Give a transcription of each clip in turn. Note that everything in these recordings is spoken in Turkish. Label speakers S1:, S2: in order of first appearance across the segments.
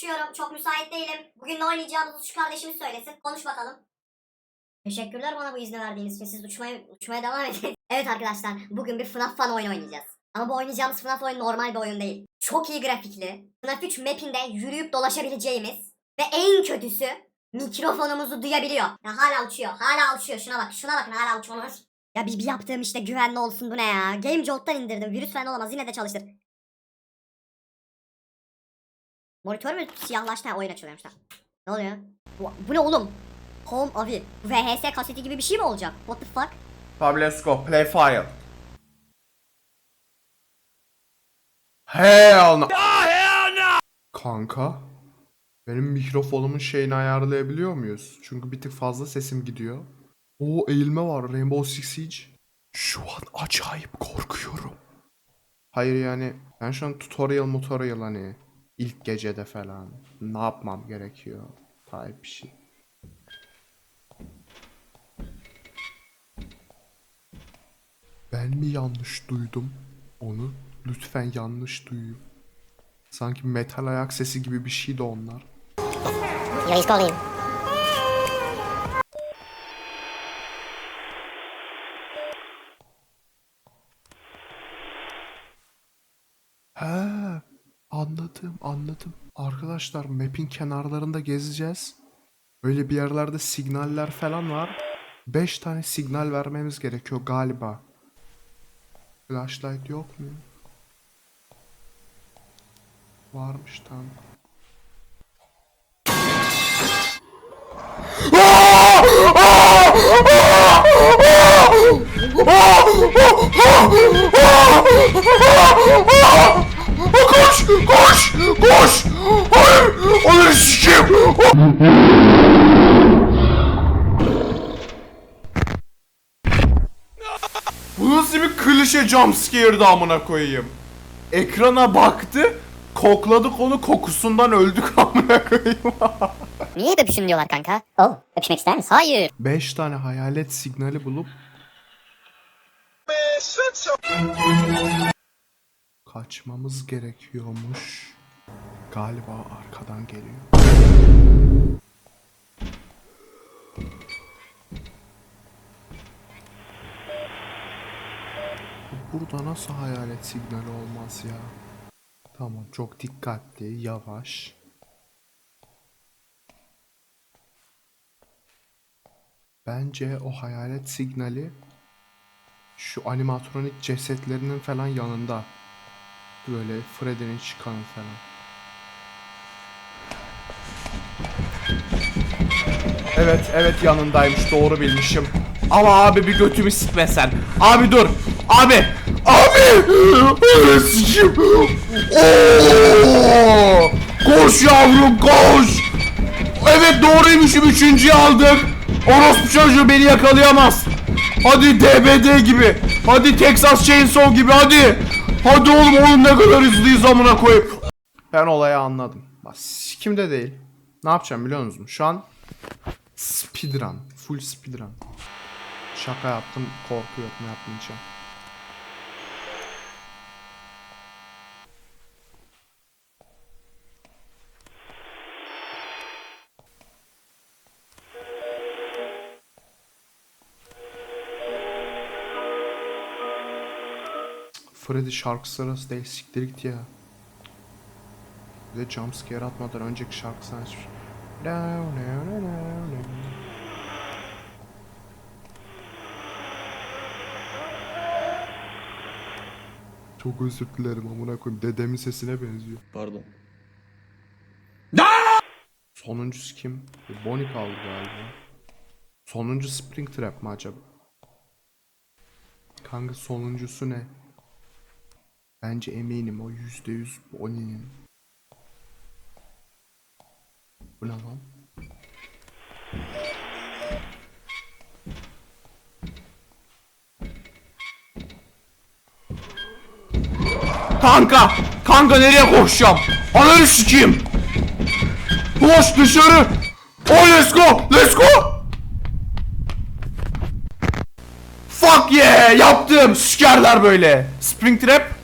S1: uçuyorum. Çok müsait değilim. Bugün ne oynayacağımızı şu kardeşimiz söylesin. Konuş bakalım. Teşekkürler bana bu izni verdiğiniz için. Siz uçmaya, uçmaya devam edin. evet arkadaşlar. Bugün bir FNAF fan oyunu oynayacağız. Ama bu oynayacağımız FNAF oyun normal bir oyun değil. Çok iyi grafikli. FNAF 3 mapinde yürüyüp dolaşabileceğimiz ve en kötüsü mikrofonumuzu duyabiliyor. Ya hala uçuyor. Hala uçuyor. Şuna bak. Şuna bakın hala uçuyor. Ya bir, bir yaptığım işte güvenli olsun bu ne ya. Game Jolt'tan indirdim. Virüs falan olamaz. Yine de çalıştır. Monitör mü siyahlaştı? Ha, oyun açılıyormuş da. Ne oluyor? Bu, bu ne oğlum? Home Avi. VHS kaseti gibi bir şey mi olacak? What the fuck?
S2: Tabi let's go. Play file. Hell no. Kanka. Benim mikrofonumun şeyini ayarlayabiliyor muyuz? Çünkü bir tık fazla sesim gidiyor. Oo eğilme var. Rainbow Six Siege. Şu an acayip korkuyorum. Hayır yani ben şu an tutorial tutorial hani ilk gecede falan ne yapmam gerekiyor type bir şey. Ben mi yanlış duydum onu? Lütfen yanlış duyuyor. Sanki metal ayak sesi gibi bir şeydi onlar.
S3: Yo, he's calling.
S2: He, anladım, anladım. Arkadaşlar map'in kenarlarında gezeceğiz. Böyle bir yerlerde signaller falan var. 5 tane signal vermemiz gerekiyor galiba. Flashlight yok mu? Varmış tam. Koş! Koş! Koş! Hayır! Onları sikeyim! Bu nasıl bir klişe jumpscare'dı amına koyayım. Ekrana baktı, kokladık onu kokusundan öldük amına koyayım.
S3: Niye hep öpüşün diyorlar kanka? Oh, öpüşmek ister misin? Hayır.
S2: 5 tane hayalet signali bulup kaçmamız gerekiyormuş. Galiba arkadan geliyor. Burada nasıl hayalet signali olmaz ya? Tamam çok dikkatli, yavaş. Bence o hayalet signali şu animatronik cesetlerinin falan yanında. Böyle Freddy'nin çıkanı falan. Evet, evet yanındaymış. Doğru bilmişim. Ama abi bir götümü sikmesen. Abi dur. Abi. Abi. Sikim. Koş yavrum koş. Evet doğruymuşum. Üçüncüyü aldık. Orospu çocuğu beni yakalayamaz. Hadi DBD gibi. Hadi Texas Chainsaw gibi hadi. Hadi oğlum oğlum ne kadar hızlıyız amına koyayım. Ben olayı anladım. Bak kimde değil. Ne yapacağım biliyor musunuz? Şu an speedrun. Full speedrun. Şaka yaptım. Korku yok ne yapmayacağım. Freddy şarkı sırası değil siktir git ya. Bir de jumpscare atmadan önceki şarkısını açmış. Çok özür dilerim amına koyayım. Dedemin sesine benziyor.
S4: Pardon.
S2: Sonuncusu kim? Bonnie kaldı galiba. Sonuncu Springtrap mı acaba? Kanka sonuncusu ne? Bence eminim o yüzde yüz Bonnie'nin. Bu ne lan? Kanka! Kanka nereye koşacağım? Ananı sikeyim! Koş dışarı! Oh let's go! Let's go! Fuck yeah! Yaptım! Sikerler böyle. Springtrap.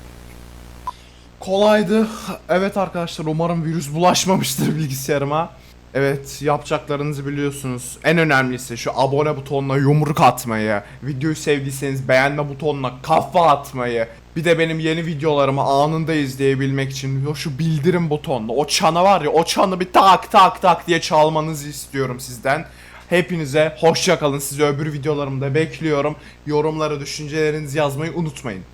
S2: Kolaydı. Evet arkadaşlar umarım virüs bulaşmamıştır bilgisayarıma. Evet yapacaklarınızı biliyorsunuz. En önemlisi şu abone butonuna yumruk atmayı, videoyu sevdiyseniz beğenme butonuna kafa atmayı, bir de benim yeni videolarımı anında izleyebilmek için şu bildirim butonuna, o çana var ya o çanı bir tak tak tak diye çalmanızı istiyorum sizden. Hepinize hoşça kalın. Sizi öbür videolarımda bekliyorum. Yorumlara düşüncelerinizi yazmayı unutmayın.